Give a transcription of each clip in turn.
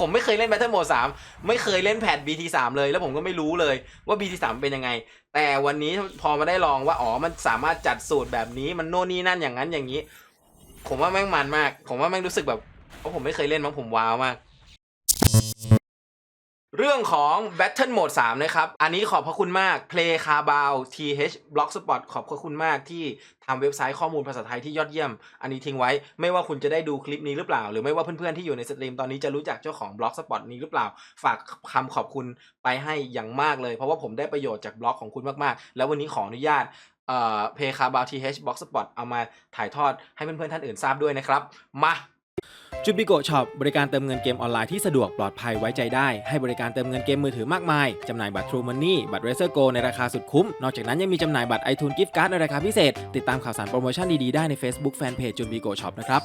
ผมไม่เคยเล่น Battle Mode 3 ไม่เคยเล่นแพท BT 3 เลย แล้วผมก็ไม่รู้เลยว่า BT 3 เป็นยังไง แต่วันนี้พอมาได้ลองว่า อ๋อ มันสามารถจัดสูตรแบบนี้ มันโน่นนี่นั่นอย่างนั้นอย่างนี้ ผมว่าแม่งมันมาก ผมว่าแม่งรู้สึกแบบเพราะผมไม่เคยเล่นมั้งผมว้าวมาก เรื่องของ Battle Mode 3 นะครับ อันนี้ขอบพระคุณมาก Play c a r b a o TH Blogspot ขอบพระคุณมากที่ทำเว็บไซต์ข้อมูลภาษาไทยที่ยอดเยี่ยม อันนี้ทิ้งไว้ ไม่ว่าคุณจะได้ดูคลิปนี้หรือเปล่า หรือไม่ว่าเพื่อนๆที่อยู่ในสตรีมตอนนี้จะรู้จักเจ้าของ Blogspot นี้หรือเปล่า ฝากคำขอบคุณไปให้อย่างมากเลย เพราะว่าผมได้ประโยชน์จากบล็อกของคุณมากๆ แล้ววันนี้ขออนุญาตเอ่อ Play c a r b a o TH Blogspot เอามาถ่ายทอดให้เพื่อนๆท่านอื่นทราบด้วยนะครับ มา จุดบิโกช็อปบริการเติมเงินเกมออนไลน์ที่สะดวกปลอดภัยไว้ใจได้ ให้บริการเติมเงินเกมมือถือมากมาย จำหน่ายบัตร True Money บัตร Razer Go ในราคาสุดคุ้ม นอกจากนั้นยังมีจำหน่ายบัตร iTunes Gift Card ในราคาพิเศษ ติดตามข่าวสารโปรโมชั่นดีๆ ได้ใน Facebook Fanpage จุดบิโกช็อปนะครับ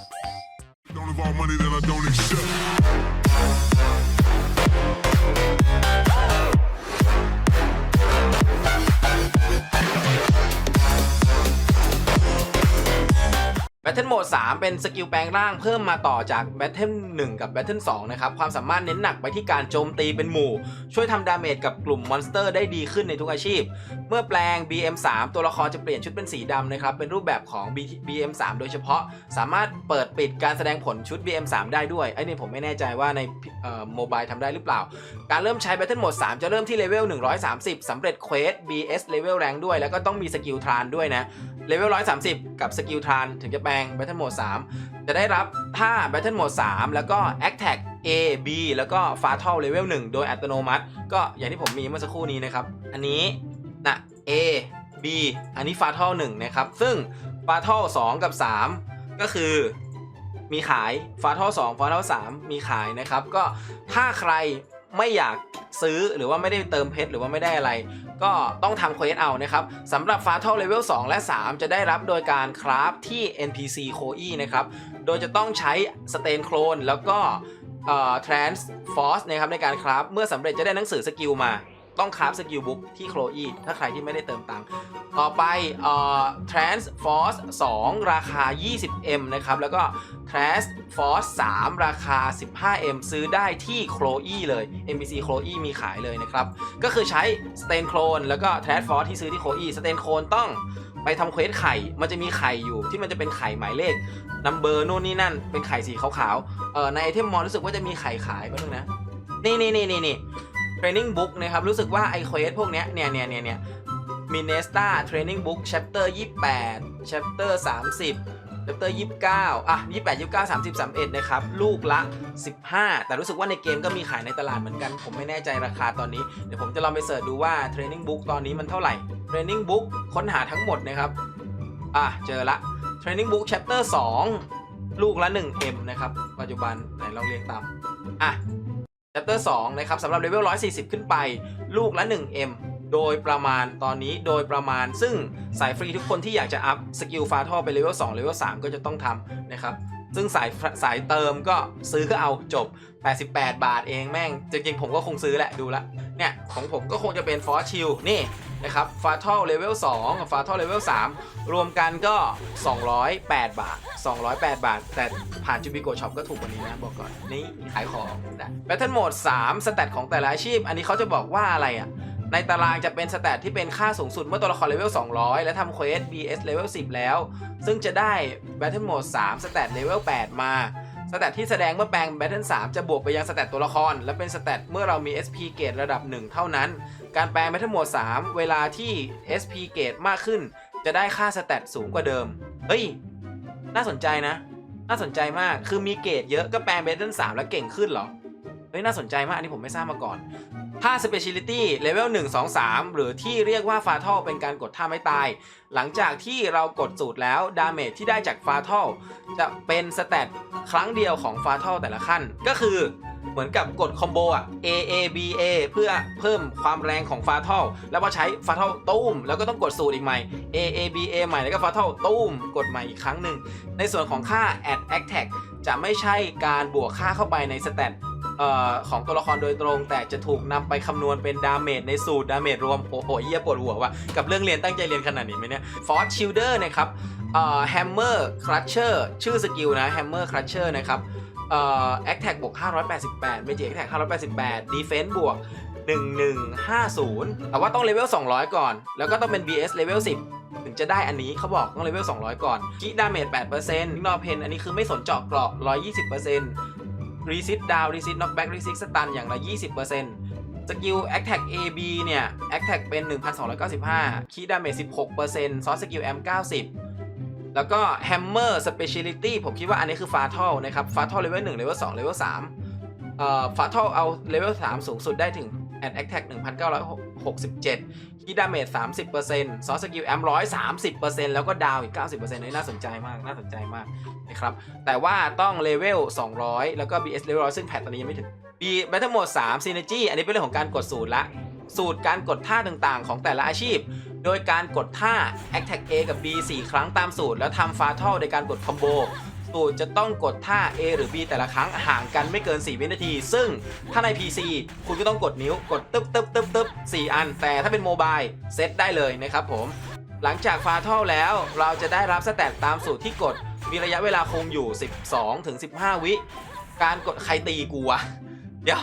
Battle Mode 3 เป็นสกิลแปลงร่างเพิ่มมาต่อจาก Battle 1 กับ Battle 2 นะครับ ความสามารถเน้นหนักไปที่การโจมตีเป็นหมู่ ช่วยทำดาเมจกับกลุ่มมอนสเตอร์ได้ดีขึ้นในทุกอาชีพ เมื่อแปลง BM3 ตัวละครจะเปลี่ยนชุดเป็นสีดำนะครับ เป็นรูปแบบของ BM3 โดยเฉพาะ สามารถเปิดปิดการแสดงผลชุด BM3 ได้ด้วย ไอ้นี่ผมไม่แน่ใจว่าในโมบายทำได้หรือเปล่า การเริ่มใช้ Battle Mode 3 จะเริ่มที่เลเวล130สำเร็จเควส BS Level Rank ด้วย แล้วก็ต้องมีสกิลทรานด้วยนะ เลเวล130 กับสกิลทรานถึงจะแปลง Battle Mode 3 จะได้รับท่า Battle Mode 3 แล้วก็ Attack A B แล้วก็ Fatal Level 1 โดยอัตโนมัติ ก็อย่างที่ผมมีเมื่อสักครู่นี้นะครับ อันนี้นะ A B อันนี้ Fatal 1 นะครับ ซึ่ง Fatal 2 กับ 3 ก็คือมีขาย Fatal 2 Fatal 3 มีขายนะครับ ก็ถ้าใครไม่อยากซื้อหรือว่าไม่ได้เติมเพชรหรือว่าไม่ได้อะไร ก็ต้องทำเควสเอานะครับสำหรับ f a t a l Level 2และ 3 จะได้รับโดยการคราฟที่ NPC โคอีนะครับ โดยจะต้องใช้สเตนโคลนแล้วก็เอ่อ Transforce นะครับในการคราฟเมื่อสำเร็จจะได้หนังสือสกิลมา ต้องคราฟสกิลบุ๊กที่โคลอีถ้าใครที่ไม่ได้เติมตังค์ต่อไปเอ่อ Transforce 2 ราคา 20M นะครับ แล้วก็ Transforce 3 ราคา 15M ซื้อได้ที่โคลอีเลย NPC โคลอีมีขายเลยนะครับ ก็คือใช้ Stain Clone แล้วก็ Transforce ที่ซื้อที่โคอี Stain Clone ต้องไปทำเควสไข่ มันจะมีไข่อยู่ที่มันจะเป็นไข่หมายเลขนัมเบอร์นู่นนี่นั่น เป็นไข่สีขาวๆ เอ่อในไอเทมมอลรู้สึกว่าจะมีไข่ขายก็นึงนะ นี่นี่นี่นี่นี่ Training Book นะครับ รู้สึกว่าไอเควสพวกเนี้ยเนี่ยเนี่ยเนี่ยเนี่ยมีเนสตา Training Book Chapter 28 Chapter 30 Chapter 29 อะ 28 29 30 31 นะครับ ลูกละ 15 แต่รู้สึกว่าในเกมก็มีขายในตลาดเหมือนกัน ผมไม่แน่ใจราคาตอนนี้ เดี๋ยวผมจะลองไปเสิร์ชดูว่า Training Book ตอนนี้มันเท่าไหร่ Training Book ค้นหาทั้งหมดนะครับ อะ เจอละ Training Book Chapter 2 ลูกละ 1M นะครับ ปัจจุบันไหนลองเรียงตาม อะ Chapter 2นะครับสำหรับเลเวล 140 ขึ้นไป ลูกละ 1M โดยประมาณตอนนี้โดยประมาณ ซึ่งสายฟรีทุกคนที่อยากจะอัพสกิลฟาท่อไปเลเวล2เลเวล3ก็จะต้องทำนะครับ ซึ่งสายสายเติมก็ซื้อก็เอาจบ 88 บาทเองแม่ง จริงๆ ผมก็คงซื้อแหละดูละเนี่ย ของผมก็คงจะเป็นฟอร์ชิลนี่ นะครับฟาทอลเลเวล2กับฟาทอลเลเวล3รวมกันก็ 208 บาท 208 บาท แต่ผ่านจูบิโกช็อปก็ถูกกว่านี้นะ บอกก่อน นี่ขายของนะแบทเทิลโหมด3สแตทของแต่ละอาชีพ อันนี้เขาจะบอกว่าอะไรอะในตารางจะเป็นสแตทที่เป็นค่าสูงสุดเมื่อตัวละครเลเวล 200 และทำเควส BS เลเวล 10 แล้ว ซึ่งจะได้ Battle Mode 3 สแตทเลเวล 8 มา สแตทที่แสดงเมื่อแปลง Battle 3 จะบวกไปยังสแตทตัวละคร และเป็นสแตทเมื่อเรามี SP เกรดระดับ 1 เท่านั้น การแปลง Battle Mode 3เวลาที่ SP เกรดมากขึ้น จะได้ค่าสแตทสูงกว่าเดิม เฮ้ย น่าสนใจนะ น่าสนใจมาก คือมีเกรดเยอะก็แปลง Battle 3แล้วเก่งขึ้นเหรอ เฮ้ย น่าสนใจมาก อันนี้ผมไม่ทราบมาก่อนถ้า Speciality Level 1 2 3 หรือที่เรียกว่า Fatal เป็นการกดท่าไม่ตาย หลังจากที่เรากดสูตรแล้วดาเมจที่ได้จาก Fatal จะเป็นสแตทครั้งเดียวของ Fatal แต่ละขั้น ก็คือ เหมือนกับกดคอมโบอะ A A B A เพื่อเพิ่มความแรงของ Fatal แล้วพอใช้ Fatal ตุ้ม แล้วก็ต้องกดสูตรอีกใหม่ A A B A ใหม่แล้วก็ Fatal ตุ้ม กดใหม่อีกครั้งหนึ่ง ในส่วนของค่า Add Attack จะไม่ใช่การบวกค่าเข้าไปในสแตทของตัวละครโดยตรง แต่จะถูกนำไปคำนวณเป็นดาเมจในสูตรดาเมจรวม โอ้โหเยี่ยปวดหัวว่ะกับเรื่องเรียนตั้งใจเรียนขนาดนี้ไหมเนี่ยฟอร์ s ชิลเดอร์นะครับ เอ่อแฮมเมอร์ครัชเชอร์ชื่อสกิลนะแฮมเมอร์ครัชเชอร์นะครับเอ่อ Attack บวก 588 Magic Attack 588 Defense บวก 1150 แต่ว่าต้องเลเวล 200 ก่อน แล้วก็ต้องเป็น BS เลเวล 10 ถึงจะได้อันนี้เขาบอกต้องเลเวล 200 ก่อนคิดาเมจ8%นิกนอเพนอันนี้คือไม่สนเจาะเกราะ120% Resist Down Resist Knockback Resist Stun อย่างละ 20%สกิล Attack AB เนี่ย Attack เป็น 1295คีดาเมจ16%ซอสสกิล M 90 แล้วก็ Hammer Speciality ผมคิดว่าอันนี้คือ Fatal นะครับ Fatal Level 1 Level 2 Level 3เอ่อ Fatal เอา Level 3 สูงสุดได้ถึง At Attack 1967คีดาเมจ30%ซอสสกิล M 130%แล้วก็ดาวอีก 90%นี่น่าสนใจมาก น่าสนใจมากนะครับ แต่ว่าต้องเลเวล 200 แล้วก็ BS level 100ซึ่งแพทตอนนี้ยังไม่ถึง B Battle Mode 3 Synergy อันนี้เป็นเรื่องของการกดสูตรละ สูตรการกดท่าต่างๆ ของแต่ละอาชีพ โดยการกดท่า Attack A กับ B 4 ครั้งตามสูตร แล้วทำ Fatal โดยการกดคอมโบสูตรจะต้องกดท่า A หรือ B แต่ละครั้งห่างกันไม่เกิน 4 วินาที ซึ่งถ้าใน PC คุณก็ต้องกดนิ้วกดตึ๊บตึ๊บตึ๊บตึ๊บ4อัน แต่ถ้าเป็นโมบายเซตได้เลยนะครับผม หลังจาก Fatal แล้วเราจะได้รับสแตทตามสูตรที่กดมีระยะเวลาคงอยู่ 12ถึง15 วิ การกดใครตีกูวะเดี๋ยว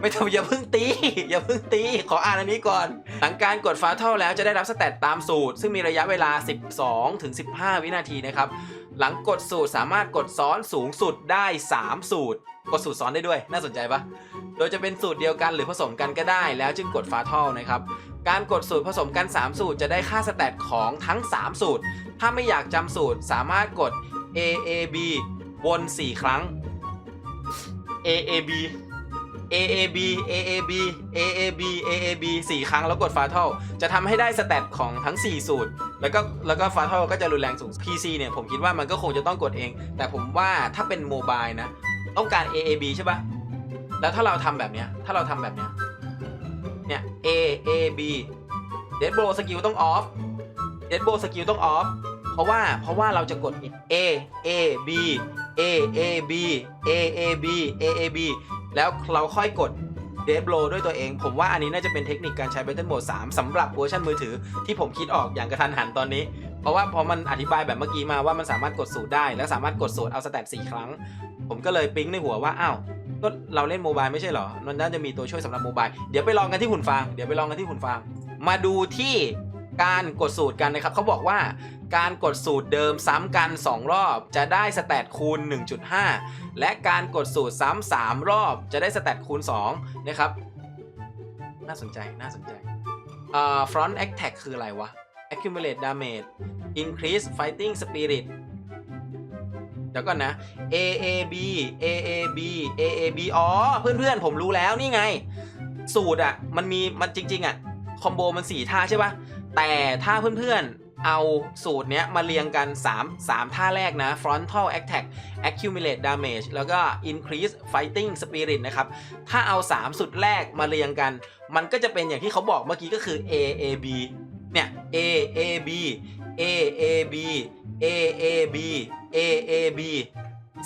ไม่ต้องอย่าเพิ่งตี อย่าเพิ่งตี ขออ่านอันนี้ก่อน หลังการกดฟาเทลแล้วจะได้รับสแตทตามสูตร ซึ่งมีระยะเวลา 12 ถึง 15 วินาทีนะครับ หลังกดสูตรสามารถกดซ้อนสูงสุดได้ 3 สูตร กดสูตรซ้อนได้ด้วย น่าสนใจปะโดยจะเป็นสูตรเดียวกันหรือผสมกันก็ได้ แล้วจึงกดฟาเทลนะครับการกดสูตรผสมกัน 3 สูตรจะได้ค่าสแตทของทั้ง 3 สูตร ถ้าไม่อยากจำสูตรสามารถกด AAB วน 4 ครั้ง A A B AAB AAB AAB AAB AAB 4ครั้งแล้วกดฟา t ท l จะทำให้ได้สแตทของทั้ง 4 สูตร แล้วก็แล้วก็ฟา t ท l ก็จะรุนแรงสูง PC เนี่ยผมคิดว่ามันก็คงจะต้องกดเอง แต่ผมว่าถ้าเป็นโมบายนะ ต้องการ AAB ใช่ปะแล้วถ้าเราทำแบบเนี้ย ถ้าเราทำแบบเนี้ย เนี่ย AAB Dead Blow สกิลต้องออฟ Dead Blow สกิลต้องออฟเพราะว่าเพราะว่าเราจะกด A A B A A B A A B A A B แล้วเราค่อยกด Dead Blow ด้วยตัวเอง ผมว่าอันนี้น่าจะเป็นเทคนิคการใช้ Battle Mode 3สำหรับเวอร์ชันมือถือที่ผมคิดออกอย่างกระทันหันตอนนี้ เพราะว่าพอมันอธิบายแบบเมื่อกี้มาว่ามันสามารถกดสูตรได้ และสามารถกดสูตรเอาสแตท4ครั้ง ผมก็เลยปิ๊งในหัวว่าอ้าวก็เราเล่นโมบายไม่ใช่เหรอ มันน่าจะมีตัวช่วยสำหรับโมบายเดี๋ยวไปลองกันที่หุ่นฟางเดี๋ยวไปลองกันที่หุ่นฟางมาดูที่ การกดสูตรกันนะครับเขาบอกว่าการกดสูตรเดิมซ้ำกัน 2 รอบ จะได้สแตทคูณ 1.5 และการกดสูตรซ้ำ3รอบ จะได้สแตทคูณ2นะครับ น่าสนใจน่าสนใจเอ่า front attack คืออะไรวะ accumulate damage increase fighting spirit เดี๋ยวก่อนนะ AAB AAB AAB อ๋อ เพื่อนๆ ผมรู้แล้วนี่ไง สูตรอะ มันมี มันจริง ๆอะ คอมโบมัน 4 ท่าใช่ปะ แต่ถ้าเพื่อนๆ เอาสูตรเนี้ยมาเรียงกัน 3 3 ท่าแรกนะ frontal attack accumulate damage แล้วก็ increase fighting spirit นะครับ ถ้าเอา 3 สุดแรกมาเรียงกัน มันก็จะเป็นอย่างที่เขาบอกเมื่อกี้ก็คือ AAB เนี่ย AAB AAB AAB AAB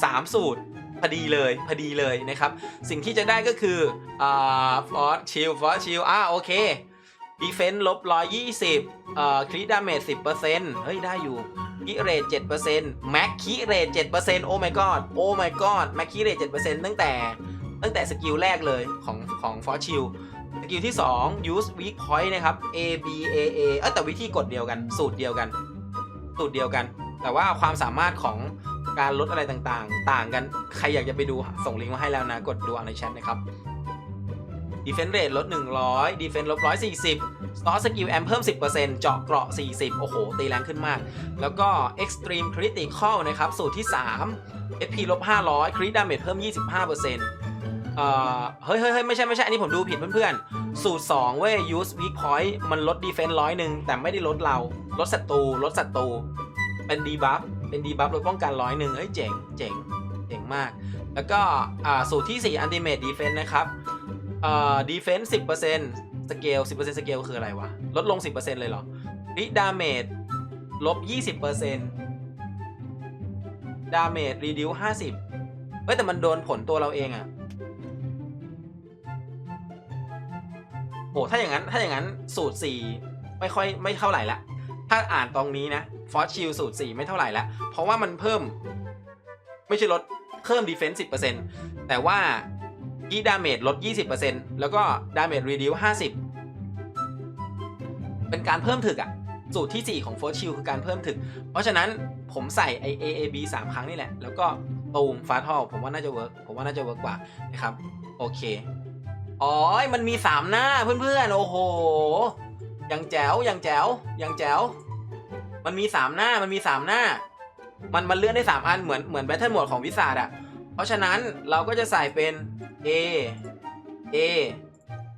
สามสูตรพอดีเลยพอดีเลยนะครับ สิ่งที่จะได้ก็คืออ่าฟอร์ชิลฟอร์ชิลอ่าโอเค ดีเฟนส์ลบร้อยยี่สิบเอ่อคริดาเมจสิบเปอร์เซ็นต์เฮ้ย ได้อยู่คิเรทเจ็ดเปอร์เซ็นต์แม็กคิเรทเจ็ดเปอร์เซ็นต์โอ้ my god โอ้ my god แม็กคิเรทเจ็ดเปอร์เซ็นต์ตั้งแต่ตั้งแต่สกิลแรกเลยของของฟอร์ชิลสกิลที่ 2 use weak point นะครับ A B A A เอ้ยแต่วิธีกดเดียวกัน สูตรเดียวกัน สูตรเดียวกัน แต่ว่าความสามารถของการลดอะไรต่างๆ ต่างกัน ใครอยากจะไปดูส่งลิงก์มาให้แล้วนะ กดดูเอาในแชทนะครับ Defense Rate ลด 100 Defense ลบ140 Slot Skill Amp เพิ่ม 10%เจาะเกราะ 40 โอ้โห ตีแรงขึ้นมาก แล้วก็ Extreme Critical นะครับ สูตรที่ 3 SP ลบ500 Crit Damage เพิ่ม 25%เอ่อเฮ้ยเฮ้ยเฮ้ยไม่ใช่ ไม่ใช่ อันนี้ผมดูผิดเพื่อนๆ สูตร 2 เว้ย Use Weak Point มันลด Defense ร้อยหนึ่งแต่ไม่ได้ลดเรา ลดศัตรูลดศัตรูเป็นดีบัฟเป็นดีบัฟลดป้องกันร้อยหนึ่งเอ้ย เจ๋งเจ๋งเจ๋งมาก แล้วก็ อ่า สูตรที่ 4 Ultimate Defense นะครับอ่า Defense 10% Scale 10% Scale คืออะไรวะ ลดลง 10%เลยเหรอ Crit Damage ลบ 20% Damage Reduce 50 เฮ้ย แต่มันโดนผลตัวเราเองอะโอ้ถ้าอย่างนั้น ถ้าอย่างนั้นสูตร 4 ไม่ค่อยไม่เท่าไหร่ละ ถ้าอ่านตรงนี้นะฟอสชิลสูตร 4 ไม่เท่าไหร่ล้วเพราะว่ามันเพิ่ม ไม่ใช่ลด เพิ่ม defense 10%แต่ว่า อีดาเมจลด 20%แล้วก็ดาเมจ reduce 50 เป็นการเพิ่มถึกอะสูตรที่ 4 ของ Force Shield คือการเพิ่มถึก เพราะฉะนั้นผมใส่ไอ AAB 3 ครั้งนี่แหละ แล้วก็ตูมฟาทอลผมว่าน่าจะเวิร์กผมว่าน่าจะเวิร์กกว่านะครับ โอเค อ๋อ มันมี 3 หน้าเพื่อนๆ โอ้โห ยังแจ๋ว ยังแจ๋ว ยังแจ๋ว มันมี 3 หน้า มันมี 3 หน้า มันมันเลื่อนได้ 3 อัน เหมือนเหมือนแบทเทิลโหมดของวิสาดอะเพราะฉะนั้นเราก็จะใส่เป็น A A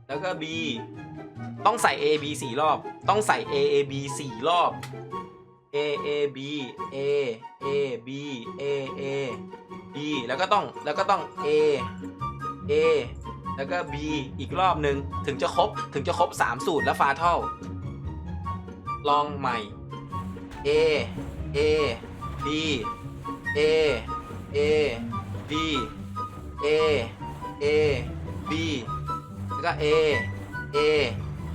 แล้วก็ B ต้องใส่ A B 4รอบ ต้องใส่ A A B 4รอบ A A B A A B A A B แล้วก็ต้องแล้วก็ต้อง A A แล้วก็ B อีกรอบหนึ่งถึงจะครบถึงจะครบ 3 สูตรแล้วฟาเท่า ลองใหม่ A A B A A B A A B แล้วก็ A A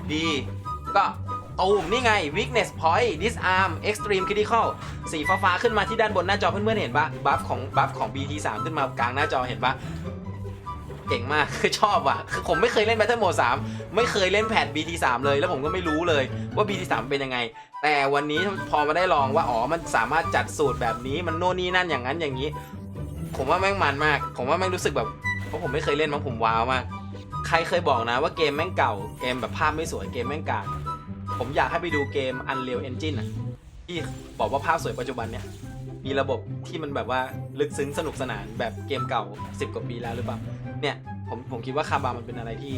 B ก็ตูมนี่ไง weakness point disarm extreme critical สีฟ้าๆขึ้นมาที่ด้านบนหน้าจอเพื่อนๆเห็นปะบัฟของบัฟของ BT3 ขึ้นมากลางหน้าจอเห็นปะเก่งมากคือชอบว่ะคือผมไม่เคยเล่น Battle Mode 3 ไม่เคยเล่นแพท BT3 เลย แล้วผมก็ไม่รู้เลยว่า BT3 เป็นยังไง แต่วันนี้พอมาได้ลองว่า อ๋อ มันสามารถจัดสูตรแบบนี้มันโน่นนี่นั่นอย่างนั้นอย่างนี้ ผมว่าแม่งมันมาก ผมว่าแม่งรู้สึกแบบ เพราะผมไม่เคยเล่นมั้งผมว้าวมากใครเคยบอกนะว่าเกมแม่งเก่าเกมแบบภาพไม่สวยเกมแม่งกากผมอยากให้ไปดูเกม Unreal Engine อะที่บอกว่าภาพสวยปัจจุบันเนี่ยมีระบบที่มันแบบว่าลึกซึ้งสนุกสนานแบบเกมเก่า 10 กว่าปีแล้วหรือเปล่าเนี่ยผมผมคิดว่าคาบามันเป็นอะไรที่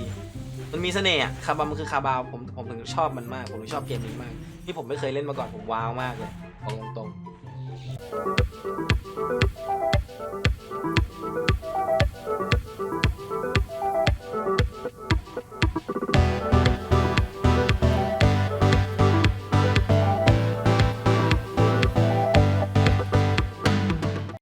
มันมีเสน่ห์อะคาบามันคือคาบาผมผมถึงชอบมันมาก ผมถึงชอบเกมนี้มากที่ผมไม่เคยเล่นมาก่อนผมว้าวมากเลยบอกตรงๆ Thank you.